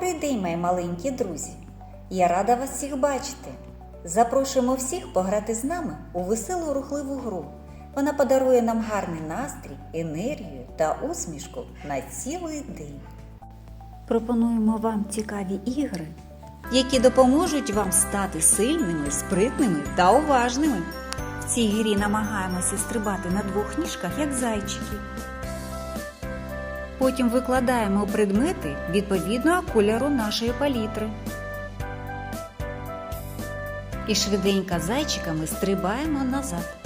день, мої маленькі друзі. Я рада вас всіх бачити. Запрошуємо всіх пограти з нами у веселу рухливу гру. Вона подарує нам гарний настрій, енергію та усмішку на цілий день. Пропонуємо вам цікаві ігри, які допоможуть вам стати сильними, спритними та уважними. В цій грі намагаємося стрибати на двох ніжках, як зайчики. Потім викладаємо предмети відповідного кольору нашої палітри. І швиденько зайчиками стрибаємо назад.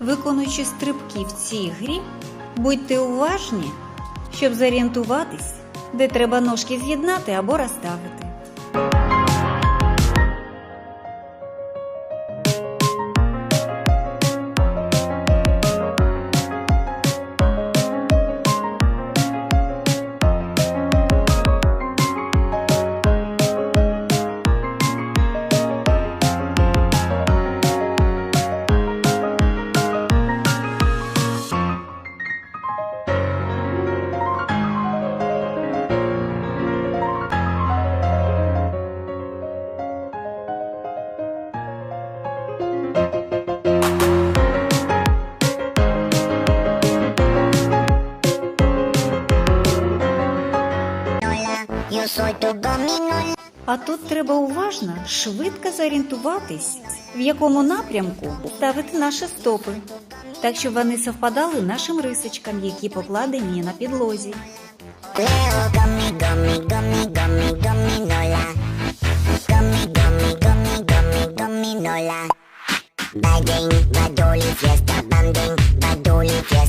Виконуючи стрибки в цій грі, будьте уважні, щоб зорієнтуватись, де треба ножки з'єднати або розставити. А тут треба уважно, швидко зорієнтуватись, в якому напрямку ставити наші стопи, так щоб вони совпадали нашим рисочкам, які покладені на підлозі. Bagging, badoli, fiesta, banding, badoli, fiesta,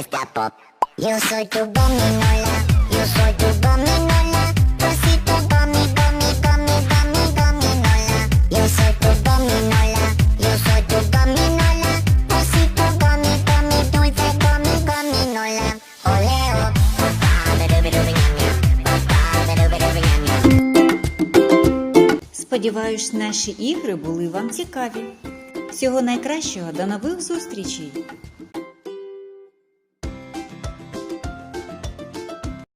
fiesta, pop. Yo soy tu gominola, yo soy tu gominola. Rosito, gummy, gummy, gummy, gummy, gominola. Yo soy tu gominola, yo soy tu gominola. Rosito, gummy, gummy, dulce, gummy, gominola. Oleo. Сподіваюсь, наші ігри були вам цікаві. Всього найкращого, до нових зустрічей!